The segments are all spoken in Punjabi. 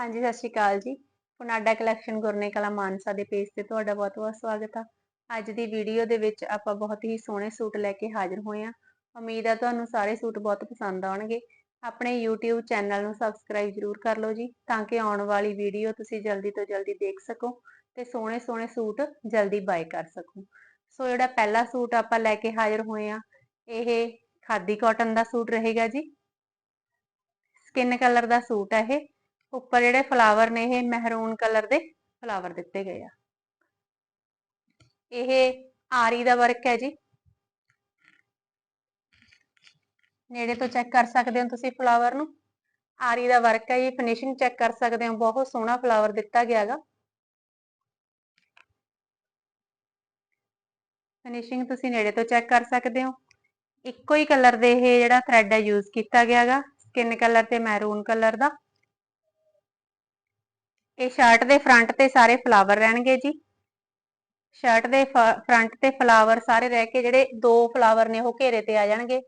ਹਾਂਜੀ, ਸਤਿ ਸ਼੍ਰੀ ਅਕਾਲ ਜੀ। ਪੁਨਾਡਾ ਕਲੈਕਸ਼ਨ ਗੁਰਨੇ ਕਲਾ ਮਾਨਸਾ ਦੇ ਪੇਜ ਤੇ ਤੁਹਾਡਾ ਬਹੁਤ-ਬਹੁਤ ਸਵਾਗਤ ਆ। ਅੱਜ ਦੀ ਵੀਡੀਓ ਦੇ ਵਿੱਚ ਆਪਾਂ ਬਹੁਤ ਹੀ ਸੋਹਣੇ ਸੂਟ ਲੈ ਕੇ ਹਾਜ਼ਰ ਹੋਏ ਆ। ਉਮੀਦ ਆ ਤੁਹਾਨੂੰ ਸਾਰੇ ਸੂਟ ਬਹੁਤ ਪਸੰਦ ਆਉਣਗੇ। ਆਪਣੇ YouTube ਚੈਨਲ ਨੂੰ ਸਬਸਕ੍ਰਾਈਬ ਜ਼ਰੂਰ ਕਰ ਲਓ ਜੀ, ਤਾਂ ਕਿ ਆਉਣ ਵਾਲੀ ਵੀਡੀਓ ਤੁਸੀਂ ਜਲਦੀ ਤੋਂ ਜਲਦੀ ਦੇਖ ਸਕੋ ਤੇ ਸੋਹਣੇ-ਸੋਹਣੇ ਸੂਟ ਜਲਦੀ ਬਾਏ ਕਰ ਸਕੋ। ਸੋ ਜਿਹੜਾ ਪਹਿਲਾ ਸੂਟ ਆਪਾਂ ਲੈ ਕੇ ਹਾਜ਼ਰ ਹੋਏ ਆ, ਇਹ ਖਾਦੀ ਕਾਟਨ ਦਾ ਸੂਟ ਰਹੇਗਾ ਜੀ। ਸਕਿਨ ਕਲਰ ਦਾ ਸੂਟ ਹੈ ਇਹ। ਉੱਪਰ ਜਿਹੜੇ ਫਲਾਵਰ ਨੇ ਇਹ ਮਹਿਰੂਨ ਕਲਰ ਦੇ ਫਲਾਵਰ ਦਿੱਤੇ ਗਏ ਆ। ਇਹ ਆਰੀ ਦਾ ਵਰਕ ਹੈ ਜੀ। ਨੇੜੇ ਤੋਂ ਚੈੱਕ ਕਰ ਸਕਦੇ ਹੋ ਤੁਸੀਂ ਫਲਾਵਰ ਨੂੰ। ਆਰੀ ਦਾ ਵਰਕ ਹੈ ਇਹ ਫਿਨਿਸ਼ਿੰਗ ਚੈੱਕ ਕਰ ਸਕਦੇ ਹੋ। ਬਹੁਤ ਸੋਹਣਾ ਫਲਾਵਰ ਦਿੱਤਾ ਗਿਆ ਹੈਗਾ। ਫਿਨਿਸ਼ਿੰਗ ਤੁਸੀਂ ਨੇੜੇ ਤੋਂ ਚੈੱਕ ਕਰ ਸਕਦੇ ਹੋ। ਇੱਕੋ ਹੀ ਕਲਰ ਦੇ ਇਹ ਜਿਹੜਾ ਥ੍ਰੈਡ ਹੈ ਯੂਜ਼ ਕੀਤਾ ਗਿਆ ਹੈਗਾ। ਸਕਿਨ ਕਲਰ ਤੇ ਮੈਰੂਨ ਕਲਰ ਦਾ। ਇਹ ਸ਼ਰਟ ਦੇ ਫਰੰਟ ਤੇ ਸਾਰੇ ਫਲਾਵਰ ਰਹਿਣਗੇ ਜੀ। ਸ਼ਰਟ ਦੇ ਫਰੰਟ ਤੇ ਫਲਾਵਰ ਸਾਰੇ ਰਹਿ ਕੇ ਜਿਹੜੇ ਦੋ ਫਲਾਵਰ ਨੇ ਉਹ ਘੇਰੇ ਤੇ ਆ ਜਾਣਗੇ।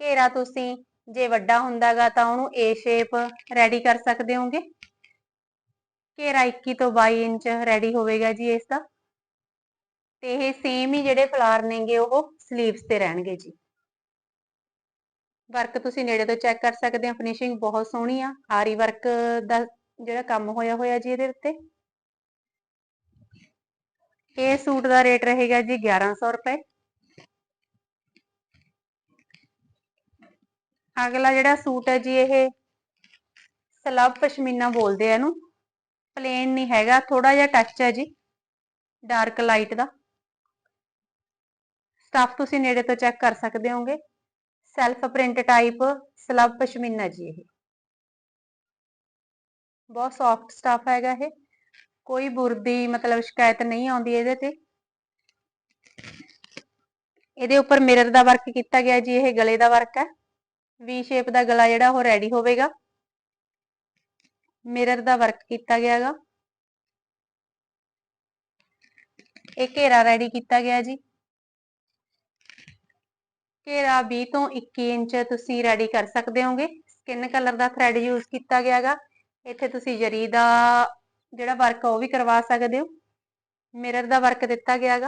ਘੇਰਾ ਤੁਸੀਂ ਜੇ ਵੱਡਾ ਹੁੰਦਾਗਾ ਤਾਂ ਉਹਨੂੰ ਏ ਸ਼ੇਪ ਰੈਡੀ ਕਰ ਸਕਦੇ ਹੋਗੇ। ਘੇਰਾ 21 ਤੋਂ 22 ਇੰਚ ਰੈਡੀ ਹੋਵੇਗਾ ਜੀ ਇਸ ਦਾ। ਤੇ ਇਹ ਸੇਮ ਹੀ ਜਿਹੜੇ ਫਲਾਰ ਨੇਗੇ ਉਹ ਸਲੀਵਸ ਤੇ ਰਹਿਣਗੇ ਜੀ। ਵਰਕ ਤੁਸੀਂ ਨੇੜੇ ਤੋਂ ਚੈੱਕ ਕਰ ਸਕਦੇ ਹੋ ਫਿਨਿਸ਼ਿੰਗ ਬਹੁਤ ਸੋਹਣੀ ਆ। ਆਰੀ ਵਰਕ ਦਾ ਜਿਹੜਾ ਕੰਮ ਹੋਇਆ ਹੋਇਆ ਜੀ ਇਹਦੇ ਉੱਤੇ। ਇਹ ਸੂਟ ਦਾ ਰੇਟ ਰਹੇਗਾ ਜੀ 1100 ਰੁਪਏ। ਅਗਲਾ ਜਿਹੜਾ ਸੂਟ ਹੈ ਜੀ ਇਹ ਸਲਬ ਪਸ਼ਮੀਨਾ ਬੋਲਦੇ ਆ ਇਹਨੂੰ। ਪਲੇਨ ਨਹੀਂ ਹੈਗਾ ਥੋੜਾ ਜਿਹਾ ਟੱਚ ਹੈ ਜੀ ਡਾਰਕ ਲਾਈਟ ਦਾ। ਸਟਫ ਤੁਸੀਂ ਨੇੜੇ ਤੋਂ ਚੈੱਕ ਕਰ ਸਕਦੇ ਹੋਗੇ। ਸੈਲਫ ਪ੍ਰਿੰਟ ਟਾਈਪ ਸਲਬ ਪਸ਼ਮੀਨਾ ਜੀ ਇਹ। ਬਹੁਤ ਸੌਫਟ ਸਟਫ ਹੈਗਾ ਇਹ। ਕੋਈ ਬੁਰਦੀ ਮਤਲਬ ਸ਼ਿਕਾਇਤ ਨਹੀਂ ਆਉਂਦੀ ਇਹਦੇ ਤੇ। ਇਹਦੇ ਉੱਪਰ ਮਿਰਰ ਦਾ ਵਰਕ ਕੀਤਾ ਗਿਆ ਜੀ, ਇਹ ਗਲੇ ਦਾ ਵਰਕ ਹੈ। ਵੀ ਸ਼ੇਪ ਦਾ ਗਲਾ ਜਿਹੜਾ ਉਹ ਰੈਡੀ ਹੋਵੇਗਾ। ਮਿਰਰ ਦਾ ਵਰਕ ਕੀਤਾ ਗਿਆ ਹੈਗਾ। ਇਹ ਘੇਰਾ ਰੈਡੀ ਕੀਤਾ ਗਿਆ ਜੀ। ਘੇਰਾ 20 ਤੋਂ 21 ਇੰਚ ਤੁਸੀਂ ਰੈਡੀ ਕਰ ਸਕਦੇ ਹੋਗੇ। ਸਕਿਨ ਕਲਰ ਦਾ ਥ੍ਰੈਡ ਯੂਜ਼ ਕੀਤਾ ਗਿਆ ਹੈਗਾ। ਇੱਥੇ ਤੁਸੀਂ ਜਰੀ ਦਾ ਜਿਹੜਾ ਵਰਕ ਉਹ ਵੀ ਕਰਵਾ ਸਕਦੇ ਹੋ। ਮਿਰਰ ਦਾ ਵਰਕ ਦਿੱਤਾ ਗਿਆ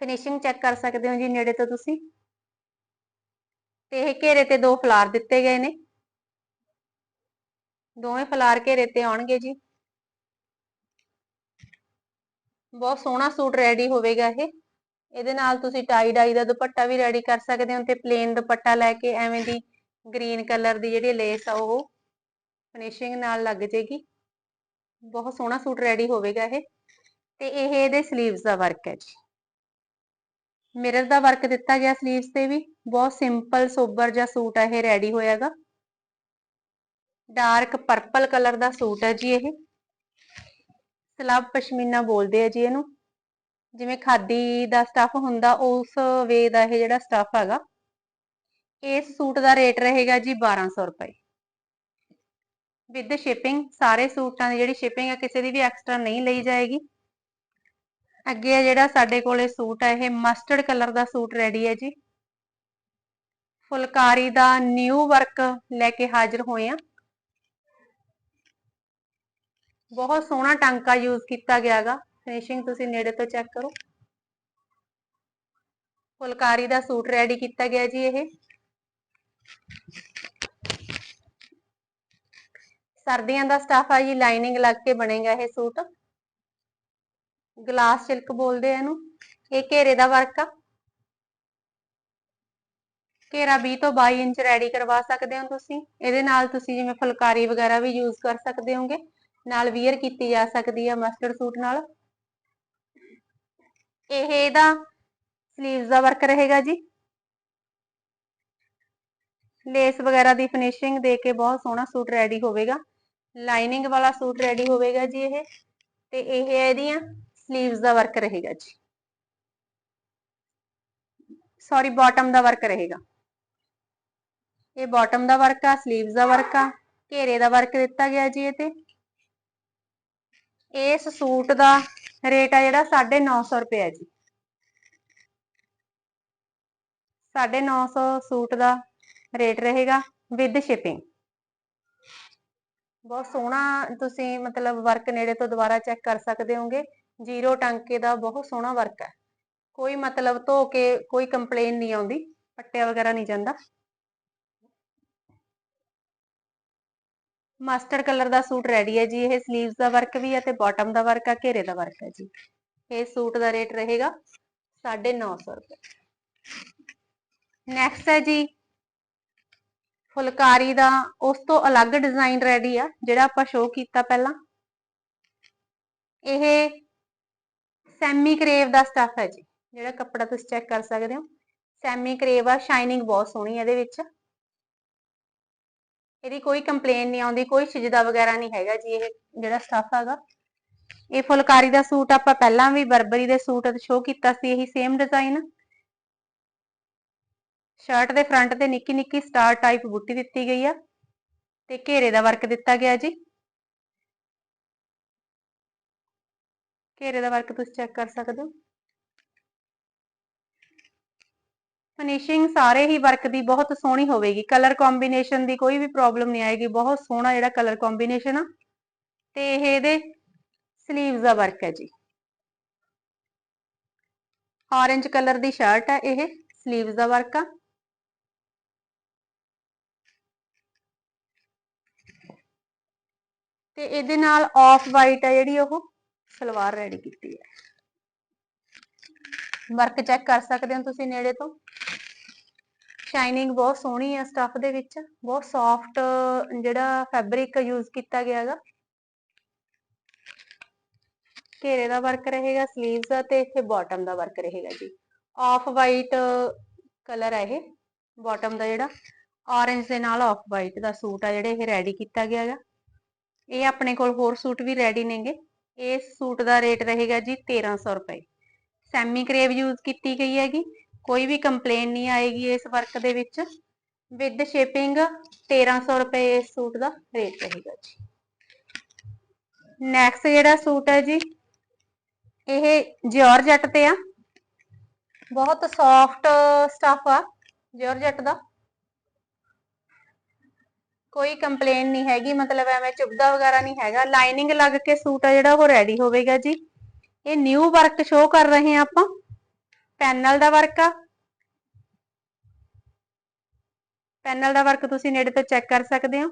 ਫਿਨਿਸ਼ਿੰਗ ਚੈੱਕ ਕਰ ਸਕਦੇ ਹੋ ਜੀ ਨੇੜੇ ਤੋਂ ਤੁਸੀਂ। ਤੇ ਇਹ ਘੇਰੇ ਤੇ ਦੋ ਫਲਾਰ ਦਿੱਤੇ ਗਏ ਨੇ। ਦੋਵੇਂ ਫਲਾਰ ਘੇਰੇ ਤੇ ਆਉਣਗੇ ਜੀ। ਬਹੁਤ ਸੋਹਣਾ ਸੂਟ ਰੈਡੀ ਹੋਵੇਗਾ ਇਹ। ਇਹਦੇ ਨਾਲ ਤੁਸੀਂ ਟਾਈ ਡਾਈ ਦਾ ਦੁਪੱਟਾ ਵੀ ਰੈਡੀ ਕਰ ਸਕਦੇ ਹੋ ਤੇ ਪਲੇਨ ਦੁਪੱਟਾ ਲੈ ਕੇ ਐਵੇਂ ਦੀ ਗ੍ਰੀਨ ਕਲਰ ਦੀ ਜਿਹੜੀ ਲੇਸ ਆ ਉਹ ਫਿਨਿਸ਼ਿੰਗ ਨਾਲ ਲੱਗ ਜੇਗੀ। ਬਹੁਤ ਸੋਹਣਾ ਸੂਟ ਰੈਡੀ ਹੋਵੇਗਾ ਇਹ। ਤੇ ਇਹ ਇਹਦੇ 슬ੀਵਸ ਦਾ ਵਰਕ ਹੈ ਜੀ। ਮਿਰਰ ਦਾ ਵਰਕ ਦਿੱਤਾ ਗਿਆ 슬ੀਵਸ ਤੇ ਵੀ। ਬਹੁਤ ਸਿੰਪਲ ਸੋਬਰ ਜਿਹਾ ਸੂਟ ਹੈ ਇਹ ਰੈਡੀ ਹੋਇਆਗਾ। ਡਾਰਕ ਪਰਪਲ ਕਲਰ ਦਾ ਸੂਟ ਹੈ ਜੀ ਇਹ। ਸਲਬ ਪਸ਼ਮੀਨਾ ਬੋਲਦੇ ਆ ਜੀ ਇਹਨੂੰ। ਜਿਵੇਂ ਖਾਦੀ ਦਾ ਸਟਫ ਹੁੰਦਾ, ਉਸ ਵੇ ਦਾ ਇਹ ਜਿਹੜਾ ਸਟਫ ਹੈਗਾ। ਇਸ ਸੂਟ ਦਾ ਰੇਟ ਰਹੇਗਾ ਜੀ 1200 ਰੁਪਏ। ਵਿਦ ਸ਼ਿਪਿੰਗ ਸਾਰੇ ਸੂਟਾਂ ਦੀ ਜਿਹੜੀ ਸ਼ਿਪਿੰਗ ਹੈ ਕਿਸੇ ਦੀ ਵੀ ਐਕਸਟਰਾ ਨਹੀਂ ਲਈ ਜਾਏਗੀ। ਅੱਗੇ ਆ ਜਿਹੜਾ ਸਾਡੇ ਕੋਲੇ ਸੂਟ ਹੈ ਇਹ ਮਸਟਰਡ ਕਲਰ ਦਾ ਸੂਟ ਰੈਡੀ ਹੈ ਜੀ। ਫੁਲਕਾਰੀ ਦਾ ਨਿਊ ਵਰਕ ਲੈ ਕੇ ਹਾਜ਼ਰ ਹੋਏ ਆ। ਬਹੁਤ ਸੋਹਣਾ ਟਾਂਕਾ ਯੂਜ਼ ਕੀਤਾ ਗਿਆਗਾ ਫਿਨਿਸ਼ਿੰਗ ਤੁਸੀਂ ਨੇੜੇ ਤੋਂ ਚੈੱਕ ਕਰੋ। ਫੁਲਕਾਰੀ ਦਾ ਸੂਟ ਰੈਡੀ ਕੀਤਾ ਗਿਆ ਜੀ ਇਹ। ਸਰਦੀਆਂ ਦਾ ਸਟਾਫ ਆ ਜੀ ਲਾਈਨਿੰਗ ਲੱਗ ਕੇ ਬਣੇਗਾ ਇਹ ਸੂਟ। ਗਲਾਸ ਸਿਲਕ ਬੋਲਦੇ ਆ ਇਹਨੂੰ। ਇਹ ਘੇਰੇ ਦਾ ਵਰਕ ਆ। ਘੇਰਾ 20 ਤੋਂ 22 ਇੰਚ ਰੈਡੀ ਕਰਵਾ ਸਕਦੇ ਹੋ ਤੁਸੀਂ। ਇਹਦੇ ਨਾਲ ਤੁਸੀਂ ਜਿਵੇਂ ਫੁਲਕਾਰੀ ਵਗੈਰਾ ਵੀ ਯੂਜ਼ ਕਰ ਸਕਦੇ ਹੋਗੇ। ਨਾਲ ਵੀਅਰ ਕੀਤੀ ਜਾ ਸਕਦੀ ਆ ਮਸਟਰਡ ਸੂਟ ਨਾਲ। ਇਹ ਇਹਦਾ 슬ੀਵਸ ਦਾ ਵਰਕ ਰਹੇਗਾ ਜੀ। ਲੇਸ ਵਗੈਰਾ ਦੀ ਫਿਨਿਸ਼ਿੰਗ ਦੇ ਕੇ ਬਹੁਤ ਸੋਹਣਾ ਸੂਟ ਰੈਡੀ ਹੋਵੇਗਾ। ਲਾਈਨਿੰਗ ਵਾਲਾ ਸੂਟ ਰੈਡੀ ਹੋਵੇਗਾ ਜੀ ਇਹ। ਤੇ ਇਹ ਇਹਦੀਆਂ 슬ੀਵਸ ਦਾ ਵਰਕ ਰਹੇਗਾ ਜੀ। ਸੌਰੀ ਬਾਟਮ ਦਾ ਵਰਕ ਰਹੇਗਾ। ਇਹ ਬਾਟਮ ਦਾ ਵਰਕ ਆ 슬ੀਵਸ ਦਾ ਵਰਕ ਆ, ਘੇਰੇ ਦਾ ਵਰਕ ਦਿੱਤਾ ਗਿਆ ਜੀ ਇਹ ਤੇ। ਇਸ ਸੂਟ ਦਾ ਰੇਟ ਆ ਜਿਹੜਾ 950 ਰੁਪਏ ਹੈ ਜੀ। 950 ਸੂਟ ਦਾ ਰੇਟ ਰਹੇਗਾ ਵਿਦ ਸ਼ਿਪਿੰਗ ਬਹੁਤ ਸੋਹਣਾ ਤੁਸੀਂ ਮਤਲਬ ਵਰਕ ਨੇੜੇ ਤੋਂ ਦੁਬਾਰਾ ਚੈੱਕ ਕਰ ਸਕਦੇ ਹੋਗੇ। ਜ਼ੀਰੋ ਟਾਂਕੇ ਦਾ ਬਹੁਤ ਸੋਹਣਾ ਵਰਕ ਹੈ। ਕੋਈ ਮਤਲਬ ਧੋ ਕੇ ਕੋਈ ਕੰਪਲੇਨ ਨਹੀਂ ਆਉਂਦੀ, ਪੱਟਿਆ ਵਗੈਰਾ ਨਹੀਂ ਜਾਂਦਾ। ਮਾਸਟਰ ਕਲਰ ਦਾ ਸੂਟ ਰੈਡੀ ਹੈ ਜੀ, ਇਹ 슬ੀਵਸ ਦਾ ਵਰਕ ਵੀ ਹੈ ਤੇ ਬਾਟਮ ਦਾ ਵਰਕ ਹੈ ਘੇਰੇ ਦਾ ਵਰਕ ਹੈ ਜੀ। ਇਹ ਸੂਟ ਦਾ ਰੇਟ ਰਹੇਗਾ 950 ਰੁਪਏ। ਨੈਕਸਟ ਹੈ ਜੀ ਫੁਲਕਾਰੀ ਦਾ ਉਸ ਤੋਂ ਅਲੱਗ ਡਿਜ਼ਾਈਨ ਰੈਡੀ ਆ, ਜਿਹੜਾ ਆਪਾਂ ਸ਼ੋਅ ਕੀਤਾ ਪਹਿਲਾਂ। ਇਹ ਸੈਮੀ ਕਰੇਵ ਦਾ ਸਟਫ ਹੈ ਜੀ, ਜਿਹੜਾ ਕੱਪੜਾ ਤੁਸੀਂ ਚੈੱਕ ਕਰ ਸਕਦੇ ਹੋ। ਸੈਮੀ ਕਰੇਵ ਆ ਸ਼ਾਈਨਿੰਗ ਬਹੁਤ ਸੋਹਣੀ ਹੈ ਇਹਦੇ ਵਿੱਚ। ਇਹਦੀ ਕੋਈ ਕੰਪਲੇਨ ਨਹੀਂ ਆਉਂਦੀ, ਕੋਈ ਛਿਜਦਾ ਵਗੈਰਾ ਨਹੀਂ ਹੈਗਾ ਜੀ ਇਹ ਜਿਹੜਾ ਸਟਫ ਹੈਗਾ। ਇਹ ਫੁਲਕਾਰੀ ਦਾ ਸੂਟ ਆਪਾਂ ਪਹਿਲਾਂ ਵੀ ਬਰਬਰੀ ਦੇ ਸੂਟ ਸ਼ੋਅ ਕੀਤਾ ਸੀ, ਇਹੀ ਸੇਮ ਡਿਜ਼ਾਈਨ ਸ਼ਰਟ ਦੇ ਫਰੰਟ ਤੇ ਨਿੱਕੀ ਨਿੱਕੀ ਸਟਾਰ ਟਾਈਪ ਬੁੱਟੀ ਦਿੱਤੀ ਗਈ ਆ ਤੇ ਘੇਰੇ ਦਾ ਵਰਕ ਦਿੱਤਾ ਗਿਆ ਜੀ। ਘੇਰੇ ਦਾ ਵਰਕ ਤੁਸੀਂ ਚੈੱਕ ਕਰ ਸਕਦੇ ਹੋ। ਫਿਨਿਸ਼ਿੰਗ ਸਾਰੇ ਹੀ ਵਰਕ ਦੀ ਬਹੁਤ ਸੋਹਣੀ ਹੋਵੇਗੀ। ਕਲਰ ਕੰਬੀਨੇਸ਼ਨ ਦੀ ਕੋਈ ਵੀ ਪ੍ਰੋਬਲਮ ਨਹੀਂ ਆਏਗੀ। ਬਹੁਤ ਸੋਹਣਾ ਜਿਹੜਾ ਕਲਰ ਕੰਬੀਨੇਸ਼ਨ ਆ ਤੇ ਇਹ ਇਹਦੇ ਸਲੀਵਸ ਦਾ ਵਰਕ ਹੈ ਜੀ। ਔਰੇਂਜ ਕਲਰ ਦੀ ਸ਼ਰਟ ਹੈ ਇਹ ਸਲੀਵਸ ਦਾ ਵਰਕ ਆ। ਤੇ ਇਹਦੇ ਨਾਲ ਆਫ ਵਾਈਟ ਆ ਜਿਹੜੀ ਉਹ ਸਲਵਾਰ ਰੈਡੀ ਕੀਤੀ ਹੈ। ਵਰਕ ਚੈੱਕ ਕਰ ਸਕਦੇ ਹੋ ਤੁਸੀਂ ਨੇੜੇ ਤੋਂ। ਸ਼ਾਈਨਿੰਗ ਬਹੁਤ ਸੋਹਣੀ ਹੈ ਸਟਫ ਦੇ ਵਿੱਚ। ਬਹੁਤ ਸੌਫਟ ਜਿਹੜਾ ਫੈਬਰਿਕ ਯੂਜ਼ ਕੀਤਾ ਗਿਆ ਹੈਗਾ। ਘੇਰੇ ਦਾ ਵਰਕ ਰਹੇਗਾ 슬ੀਵਸ ਦਾ ਤੇ ਇੱਥੇ ਬਾਟਮ ਦਾ ਵਰਕ ਰਹੇਗਾ ਜੀ। ਆਫ ਵਾਈਟ ਕਲਰ ਹੈ ਇਹ ਬਾਟਮ ਦਾ ਜਿਹੜਾ। ਔਰੇਂਜ ਦੇ ਨਾਲ ਆਫ ਵਾਈਟ ਦਾ ਸੂਟ ਆ ਜਿਹੜੇ ਇਹ ਰੈਡੀ ਕੀਤਾ ਗਿਆ ਹੈਗਾ। ਇਹ ਆਪਣੇ ਕੋਲ ਹੋਰ ਸੂਟ ਵੀ ਰੈਡੀ ਨੇਗੇ। ਇਸ ਸੂਟ ਦਾ ਰੇਟ ਰਹੇਗਾ ਜੀ 1300 ਰੁਪਏ। ਸੈਮੀ ਕਰੇਵ ਯੂਜ਼ ਕੀਤੀ ਗਈ ਹੈਗੀ। ਕੋਈ ਵੀ ਕੰਪਲੇਨ ਨਹੀਂ ਆਏਗੀ ਇਸ ਵਰਕ ਦੇ ਵਿੱਚ। ਵਿਦ ਸ਼ਿਪਿੰਗ 1300 ਰੁਪਏ ਇਸ ਸੂਟ ਦਾ ਰੇਟ ਰਹੇਗਾ ਜੀ। ਨੈਕਸਟ ਜਿਹੜਾ ਸੂਟ ਹੈ ਜੀ, ਇਹ ਜਾਰਜਟ ਤੇ ਆ। ਬਹੁਤ ਸੌਫਟ ਸਟਫ ਆ ਜਾਰਜਟ ਦਾ। ਕੋਈ ਕੰਪਲੇਨ ਨਹੀਂ ਹੈਗੀ, ਮਤਲਬ ਐਵੇਂ ਚੁਬਦਾ ਵਗੈਰਾ ਨਹੀਂ ਹੈਗਾ। ਲਾਈਨਿੰਗ ਲੱਗ ਕੇ ਸੂਟ ਆ ਜਿਹੜਾ, ਉਹ ਰੈਡੀ ਹੋਵੇਗਾ ਜੀ। ਇਹ ਨਿਊ ਵਰਕ ਸ਼ੋ ਕਰ ਰਹੇ ਆ ਆਪਾਂ। ਪੈਨਲ ਦਾ ਵਰਕ ਆ। ਪੈਨਲ ਦਾ ਵਰਕ ਤੁਸੀਂ ਨੇੜੇ ਤੋਂ ਚੈੱਕ ਕਰ ਸਕਦੇ ਹੋ।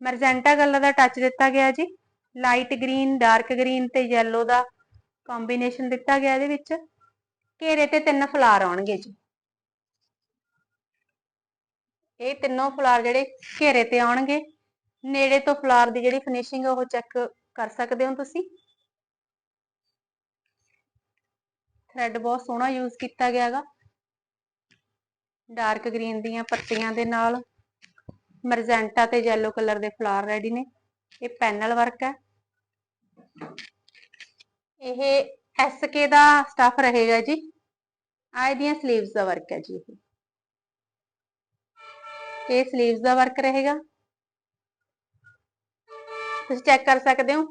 ਮਰਜੈਂਟਾ ਕਲਰ ਦਾ ਟੱਚ ਦਿੱਤਾ ਗਿਆ ਜੀ। ਲਾਈਟ ਗ੍ਰੀਨ ਡਾਰਕ ਗ੍ਰੀਨ ਤੇ ਯੈਲੋ ਦਾ ਕੰਬੀਨੇਸ਼ਨ ਦਿੱਤਾ ਗਿਆ ਇਹਦੇ ਵਿੱਚ। ਘੇਰੇ ਤੇ ਤਿੰਨ ਫਲਾਰ ਆਉਣਗੇ ਜੀ। ਇਹ ਤਿੰਨੋਂ ਫਲਾਰ ਜਿਹੜੇ ਘੇਰੇ ਤੇ ਆਉਣਗੇ। ਨੇੜੇ ਤੋਂ ਫਲਾਰ ਦੀ ਜਿਹੜੀ ਫਿਨਿਸ਼ਿੰਗ ਉਹ ਚੈੱਕ ਕਰ ਸਕਦੇ ਹੋ ਤੁਸੀਂ। ਥ੍ਰੈਡ ਬਹੁਤ ਸੋਹਣਾ ਯੂਜ਼ ਕੀਤਾ ਗਿਆ ਹੈਗਾ। ਡਾਰਕ ਗ੍ਰੀਨ ਦੀਆਂ ਪੱਤੀਆਂ ਦੇ ਨਾਲ ਮਰਜੈਂਟਾ ਤੇ ਯੈਲੋ ਕਲਰ ਦੇ ਫਲਾਰ ਰੈਡੀ ਨੇ। ਇਹ ਪੈਨਲ ਵਰਕ ਹੈ। ਇਹ ਐਸਕੇ ਦਾ ਸਟਫ ਰਹੇਗਾ ਜੀ। ਆ ਇਹਦੀਆਂ 슬ੀਵਸ ਦਾ ਵਰਕ ਹੈ ਜੀ ਇਹ। ਇਹ 슬ੀਵਸ ਦਾ ਵਰਕ ਰਹੇਗਾ। ਤੁਸੀਂ ਚੈੱਕ ਕਰ ਸਕਦੇ ਹੋ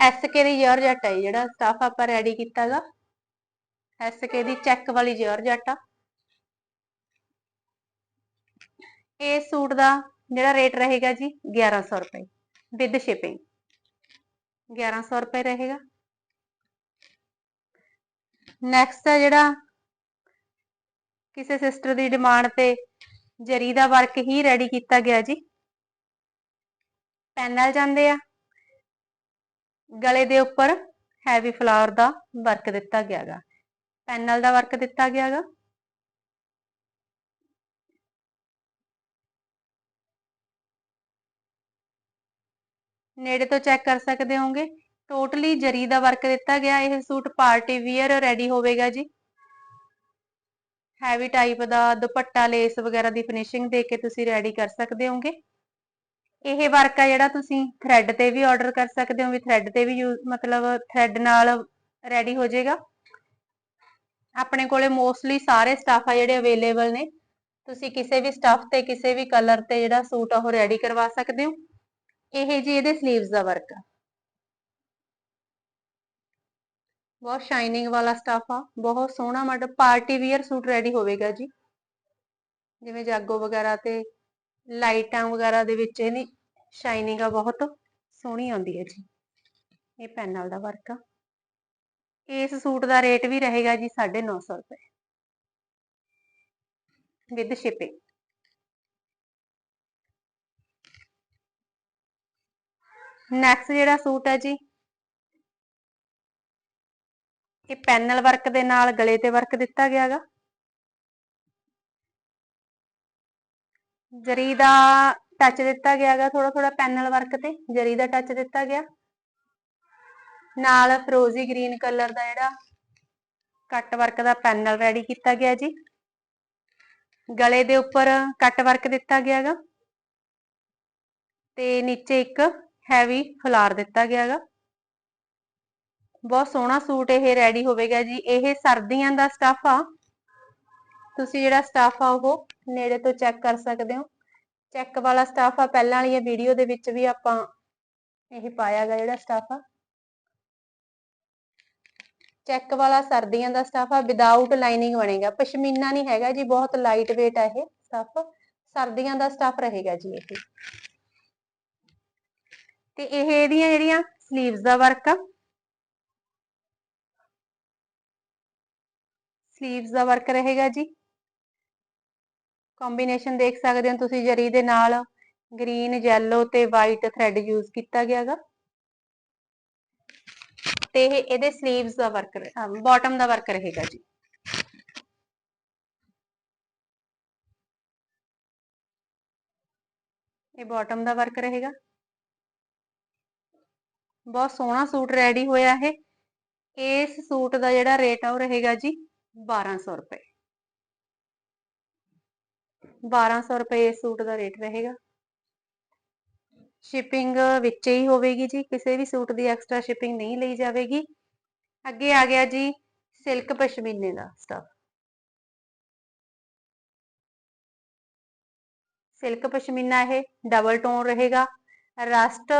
ਐਸਕੇ ਦੀ ਜਾਰਜਟ ਹੈ ਜਿਹੜਾ ਸਟਫ ਆਪਾਂ ਰੈਡੀ ਕੀਤਾਗਾ। ਐਸਕੇ ਦੀ ਚੈੱਕ ਵਾਲੀ ਜਾਰਜਟ ਆ। ਇਹ ਸੂਟ ਦਾ ਜਿਹੜਾ ਰੇਟ ਰਹੇਗਾ ਜੀ 1100 ਰੁਪਏ ਵਿਦ ਸ਼ਿਪਿੰਗ 1100 ਰੁਪਏ ਰਹੇਗਾ। ਨੈਕਸਟ ਹੈ ਜਿਹੜਾ, ਕਿਸੇ ਸਿਸਟਰ ਦੀ ਡਿਮਾਂਡ ਤੇ ਜਰੀ ਦਾ ਵਰਕ ਹੀ ਰੈਡੀ ਕੀਤਾ ਗਿਆ ਜੀ। ਪੈਨਲ ਜਾਂਦੇ ਆ। ਗਲੇ ਦੇ ਉੱਪਰ ਹੈਵੀ ਫਲਾਵਰ ਦਾ ਵਰਕ ਦਿੱਤਾ ਗਿਆਗਾ ਪੈਨਲ ਦਾ ਵਰਕ ਦਿੱਤਾ ਗਿਆਗਾ ਨੇੜੇ ਤੋਂ ਚੈੱਕ ਕਰ ਸਕਦੇ ਹੋਗੇ ਟੋਟਲੀ ਜਰੀ ਦਾ ਵਰਕ ਦਿੱਤਾ ਗਿਆ। ਇਹ ਸੂਟ ਪਾਰਟੀ ਵੀਅਰ ਰੈਡੀ ਹੋਵੇਗਾ ਜੀ। ਹੈਵੀ ਟਾਈਪ ਦਾ ਦੁਪੱਟਾ ਲੇਸ ਵਗੈਰਾ ਦੀ ਫਿਨਿਸ਼ਿੰਗ ਦੇ ਕੇ ਤੁਸੀਂ ਰੈਡੀ ਕਰ ਸਕਦੇ ਹੋਗੇ ਇਹ ਵਰਕ ਆ ਜਿਹੜਾ ਤੁਸੀਂ ਥ੍ਰੈਡ ਤੇ ਵੀ ਆਰਡਰ ਕਰ ਸਕਦੇ ਹੋ, ਵੀ ਥ੍ਰੈਡ ਤੇ ਵੀ ਮਤਲਬ ਥ੍ਰੈਡ ਨਾਲ ਰੈਡੀ ਹੋ ਜਾਏਗਾ। ਆਪਣੇ ਕੋਲੇ ਮੋਸਟਲੀ ਸਾਰੇ ਸਟਾਫ ਆ ਜਿਹੜੇ ਅਵੇਲੇਬਲ ਨੇ। ਤੁਸੀਂ ਕਿਸੇ ਵੀ ਸਟਾਫ ਤੇ, ਕਿਸੇ ਵੀ ਕਲਰ ਤੇ ਜਿਹੜਾ ਸੂਟ ਆ ਉਹ ਰੈਡੀ ਕਰਵਾ ਸਕਦੇ ਹੋ। ਇਹ ਜੀ ਇਹਦੇ 슬ੀਵਸ ਦਾ ਵਰਕ ਆ। ਬਹੁਤ ਸ਼ਾਈਨਿੰਗ ਵਾਲਾ ਸਟਫ ਆ, ਬਹੁਤ ਸੋਹਣਾ ਮਟ ਪਾਰਟੀ ਵੀਅਰ ਸੂਟ ਰੈਡੀ ਹੋਵੇਗਾ ਜੀ। ਜਿਵੇਂ ਜਾਗੋ ਵਗੈਰਾ ਤੇ ਲਾਈਟਾਂ ਵਗੈਰਾ ਦੇ ਵਿੱਚ ਇਹਦੀ ਸ਼ਾਈਨਿੰਗ ਆ, ਬਹੁਤ ਸੋਹਣੀ ਆਉਂਦੀ ਹੈ ਜੀ। ਇਹ ਪੈਨਲ ਦਾ ਵਰਕ ਆ। ਇਸ ਸੂਟ ਦਾ ਰੇਟ ਵੀ ਰਹੇਗਾ ਜੀ 950 ਰੁਪਏ। ਵਿਦ ਸ਼ਿਪਿੰਗ ਨੈਕਸਟ ਜਿਹੜਾ ਸੂਟ ਹੈ ਜੀ ਇਹ ਪੈਨਲ ਵਰਕ ਦੇ ਨਾਲ ਗਲੇ ਤੇ ਵਰਕ ਦਿੱਤਾ ਗਿਆ ਹੈਗਾ ਜਰੀ ਦਾ ਟੱਚ ਦਿੱਤਾ ਗਿਆ ਹੈਗਾ ਥੋੜਾ ਥੋੜਾ ਪੈਨਲ ਵਰਕ ਤੇ, ਜਰੀ ਦਾ ਟੱਚ ਦਿੱਤਾ ਗਿਆ। ਨਾਲ ਫਰੋਜ਼ੀ ਗ੍ਰੀਨ ਕਲਰ ਦਾ ਜਿਹੜਾ ਕੱਟ ਵਰਕ ਦਾ ਪੈਨਲ ਰੈਡੀ ਕੀਤਾ ਗਿਆ ਜੀ। ਗਲੇ ਦੇ ਉੱਪਰ ਕੱਟ ਵਰਕ ਦਿੱਤਾ ਗਿਆ ਹੈਗਾ ਤੇ ਨੀਚੇ ਇੱਕ ਹੈਵੀ ਫਲਾਰ ਦਿੱਤਾ ਗਿਆ ਹੈਗਾ ਬਹੁਤ ਸੋਹਣਾ ਸੂਟ ਇਹ ਰੈਡੀ ਹੋਵੇਗਾ ਜੀ। ਇਹ ਸਰਦੀਆਂ ਦਾ ਸਟਫ ਆ। ਤੁਸੀਂ ਜਿਹੜਾ ਸਟਫ ਆ ਉਹ ਨੇੜੇ ਤੋਂ ਚੈੱਕ ਕਰ ਸਕਦੇ ਹੋ। ਚੈੱਕ ਵਾਲਾ ਸਟਫ ਆ। ਪਹਿਲਾਂ ਵਾਲੀਆਂ ਵੀਡੀਓ ਦੇ ਵਿੱਚ ਵੀ ਆਪਾਂ ਇਹ ਪਾਇਆਗਾ ਜਿਹੜਾ ਸਟਫ ਆ। ਚੈੱਕ ਵਾਲਾ ਸਰਦੀਆਂ ਦਾ ਸਟਫ ਆ। ਵਿਦਆਊਟ ਲਾਈਨਿੰਗ ਬਣੇਗਾ। ਪਸ਼ਮੀਨਾ ਨਹੀਂ ਹੈਗਾ ਜੀ। ਬਹੁਤ ਲਾਈਟ weight ਆ ਇਹ ਸਟਫ ਸਰਦੀਆਂ ਦਾ ਸਟਫ ਰਹੇਗਾ ਜੀ ਇਹ। ਤੇ ਇਹ ਇਹਦੀਆਂ ਜਿਹੜੀਆਂ 슬ੀਵਸ ਦਾ ਵਰਕ ਆ। 슬ੀਵਸ ਦਾ ਵਰਕ ਰਹੇਗਾ ਜੀ। ਕੰਬੀਨੇਸ਼ਨ ਦੇਖ ਸਕਦੇ ਹੋ ਤੁਸੀਂ ਜਰੀ ਦੇ ਨਾਲ। ਗ੍ਰੀਨ ਯੈਲੋ ਤੇ ਵਾਈਟ ਥ੍ਰੈਡ ਯੂਜ਼ ਕੀਤਾ ਗਿਆਗਾ ਤੇ ਇਹ ਇਹਦੇ 슬ੀਵਸ ਦਾ ਵਰਕ ਬਾਟਮ ਦਾ ਵਰਕ ਰਹੇਗਾ ਜੀ। ਇਹ ਬਾਟਮ ਦਾ ਵਰਕ ਰਹੇਗਾ। ਬਹੁਤ ਸੋਹਣਾ ਸੂਟ ਰੈਡੀ ਹੋਇਆ ਹੈ ਇਸ ਸੂਟ ਦਾ ਜਿਹੜਾ ਰੇਟ ਆ ਉਹ ਰਹੇਗਾ ਜੀ 1200 ਰੁਪਏ। 1200 ਰੁਪਏ ਇਸ ਸੂਟ ਦਾ ਰੇਟ ਰਹੇਗਾ। ਸ਼ਿਪਿੰਗ ਵਿੱਚ ਹੀ ਹੋਵੇਗੀ ਜੀ, ਕਿਸੇ ਵੀ ਸੂਟ ਦੀ ਐਕਸਟਰਾ ਸ਼ਿਪਿੰਗ ਨਹੀਂ ਲਈ ਜਾਵੇਗੀ। ਅੱਗੇ ਆ ਗਿਆ ਜੀ, ਸਿਲਕ ਪਸ਼ਮੀਨੇ ਦਾ ਸਟਫ ਸਿਲਕ ਪਸ਼ਮੀਨਾ ਇਹ ਡਬਲ ਟੋਨ ਰਹੇਗਾ। ਰਸਟ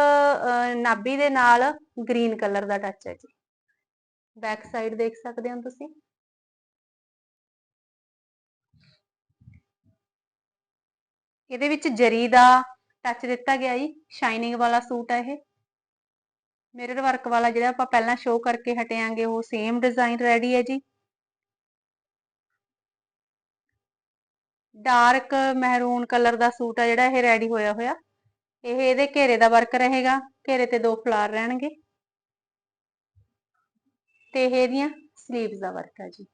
ਨਾਭੀ ਦੇ ਨਾਲ ਗ੍ਰੀਨ ਕਲਰ ਦਾ ਟੱਚ ਹੈ ਜੀ। ਬੈਕ ਸਾਈਡ ਦੇਖ ਸਕਦੇ ਹੋ ਤੁਸੀਂ। ਇਹਦੇ ਵਿੱਚ ਜਰੀ ਦਾ ਟੱਚ ਦਿੱਤਾ ਗਿਆ ਜੀ ਸ਼ਾਈਨਿੰਗ ਵਾਲਾ ਸੂਟ ਹੈ ਇਹ। ਮਿਰਰ ਵਰਕ ਵਾਲਾ ਜਿਹੜਾ ਆਪਾਂ ਪਹਿਲਾਂ ਸ਼ੋਅ ਕਰਕੇ ਹਟਿਆਂਗੇ, ਉਹ ਸੇਮ ਡਿਜ਼ਾਈਨ ਰੈਡੀ ਹੈ ਜੀ। ਡਾਰਕ ਮਹਿਰੂਨ ਕਲਰ ਦਾ ਸੂਟ ਆ ਜਿਹੜਾ, ਇਹ ਰੈਡੀ ਹੋਇਆ ਹੋਇਆ। ਇਹ ਇਹਦੇ ਘੇਰੇ ਦਾ ਵਰਕ ਰਹੇਗਾ, ਘੇਰੇ ਤੇ ਦੋ ਫਲਾਰ ਰਹਿਣਗੇ। ਤੇ ਇਹ ਇਹਦੀਆਂ 슬ੀਵਸ ਦਾ ਵਰਕ ਹੈ ਜੀ।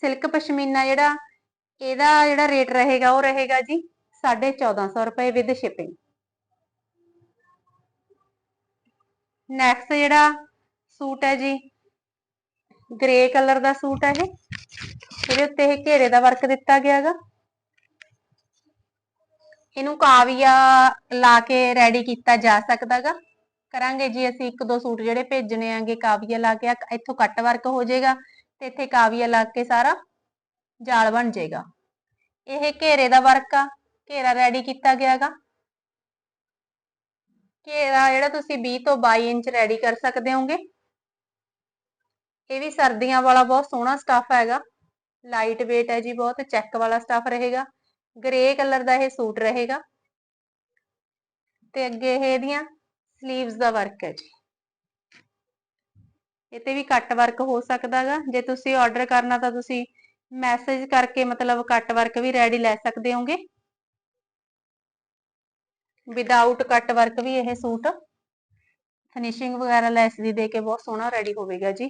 ਸਿਲਕ ਪਸ਼ਮੀਨਾ ਜਿਹੜਾ ਇਹਦਾ ਜਿਹੜਾ ਰੇਟ ਰਹੇਗਾ ਉਹ ਰਹੇਗਾ ਜੀ 1450 ਰੁਪਏ ਵਿਦ ਸ਼ਿਪਿੰਗ ਨੈਕਸਟ ਜਿਹੜਾ ਸੂਟ ਹੈ ਜੀ ਗ੍ਰੇ ਕਲਰ ਦਾ ਸੂਟ ਹੈ ਇਹ। ਇਹਦੇ ਉੱਤੇ ਇਹ ਘੇਰੇ ਦਾ ਵਰਕ ਦਿੱਤਾ ਗਿਆ ਹੈਗਾ। ਇਹਨੂੰ ਕਾਵੀਆ ਲਾ ਕੇ ਰੈਡੀ ਕੀਤਾ ਜਾ ਸਕਦਾਗਾ ਕਰਾਂਗੇ ਜੀ ਅਸੀਂ ਇੱਕ ਦੋ ਸੂਟ ਜਿਹੜੇ ਭੇਜਣੇ ਆਂਗੇ ਕਾਵੀਆ ਲਾ ਕੇ। ਇੱਥੋਂ ਕੱਟ ਵਰਕ ਹੋ ਜਾਏਗਾ ਤੇ ਇੱਥੇ ਕਾਵੀਆ ਲਾ ਕੇ ਸਾਰਾ ਜਾਲ ਬਣ ਜਾਏਗਾ। ਇਹ ਘੇਰੇ ਦਾ ਵਰਕ ਆ। ਘੇਰਾ ਰੈਡੀ ਕੀਤਾ ਗਿਆਗਾ। ਘੇਰਾ ਜਿਹੜਾ ਤੁਸੀਂ 20 ਤੋਂ 22 ਇੰਚ ਰੈਡੀ ਕਰ ਸਕਦੇ ਹੋਗੇ। ਇਹ ਵੀ ਸਰਦੀਆਂ ਵਾਲਾ ਬਹੁਤ ਸੋਹਣਾ ਸਟਫ ਹੈਗਾ। ਲਾਈਟ weight ਹੈ ਜੀ ਬਹੁਤ ਚੈੱਕ ਵਾਲਾ ਸਟਫ ਰਹੇਗਾ। ਗ੍ਰੇ ਕਲਰ ਦਾ ਇਹ ਸੂਟ ਰਹੇਗਾ। ਤੇ ਅੱਗੇ ਇਹਦੀਆਂ 슬ੀਵਸ ਦਾ ਵਰਕ ਹੈ ਜੀ। ਇਹ ਤੇ ਵੀ ਕੱਟ ਵਰਕ ਹੋ ਸਕਦਾਗਾ। ਜੇ ਤੁਸੀਂ ਆਰਡਰ ਕਰਨਾ ਤਾਂ ਤੁਸੀਂ ਮੈਸੇਜ ਕਰਕੇ ਮਤਲਬ ਕੱਟ ਵਰਕ ਵੀ ਰੈਡੀ ਲੈ ਸਕਦੇ ਹੋਗੇ? ਵਿਦਆਊਟ ਕੱਟ ਵਰਕ ਵੀ ਇਹ ਸੂਟ ਫਿਨਿਸ਼ਿੰਗ ਵਗੈਰਾ ਲੈਸ ਦੀ ਦੇ ਕੇ ਬਹੁਤ ਸੋਹਣਾ ਰੈਡੀ ਹੋਵੇਗਾ ਜੀ।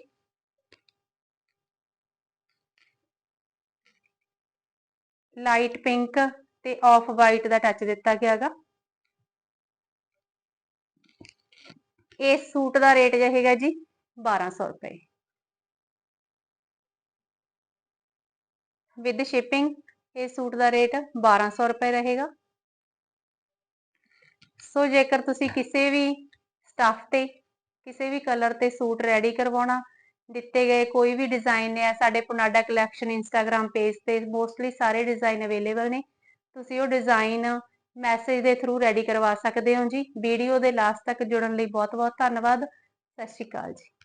ਲਾਈਟ ਪਿੰਕ ਤੇ ਆਫ ਵਾਈਟ ਦਾ ਟੱਚ ਦਿੱਤਾ ਗਿਆ ਹੈਗਾ। ਇਸ ਸੂਟ ਦਾ ਰੇਟ ਰਹੇਗਾ ਜੀ 1200 ਰੁਪਏ। ਵਿਦ ਸ਼ਿਪਿੰਗ ਇਹ ਸੂਟ ਦਾ ਰੇਟ 1200 ਰੁਪਏ ਰਹੇਗਾ। ਸੋ ਜੇਕਰ ਤੁਸੀਂ ਕਿਸੇ ਵੀ ਸਟਫ ਤੇ, ਕਿਸੇ ਵੀ ਕਲਰ ਤੇ ਸੂਟ ਰੈਡੀ ਕਰਵਾਉਣਾ, ਦਿੱਤੇ ਗਏ ਕੋਈ ਵੀ ਡਿਜ਼ਾਈਨ ਹੈ ਸਾਡੇ ਪੁਨਾਡਾ ਕਲੈਕਸ਼ਨ ਇੰਸਟਾਗ੍ਰam ਪੇਜ ਤੇ ਮੋਸਟਲੀ ਸਾਰੇ ਡਿਜ਼ਾਈਨ ਅਵੇਲੇਬਲ ਨੇ। ਤੁਸੀਂ ਉਹ ਡਿਜ਼ਾਈਨ ਮੈਸੇਜ ਦੇ ਥਰੂ ਰੈਡੀ ਕਰਵਾ ਸਕਦੇ ਹੋ ਜੀ। ਵੀਡੀਓ ਦੇ ਲਾਸਟ ਤੱਕ ਜੁੜਨ ਲਈ ਬਹੁਤ ਬਹੁਤ ਧੰਨਵਾਦ। ਸਤਿ ਸ਼੍ਰੀ ਅਕਾਲ ਜੀ।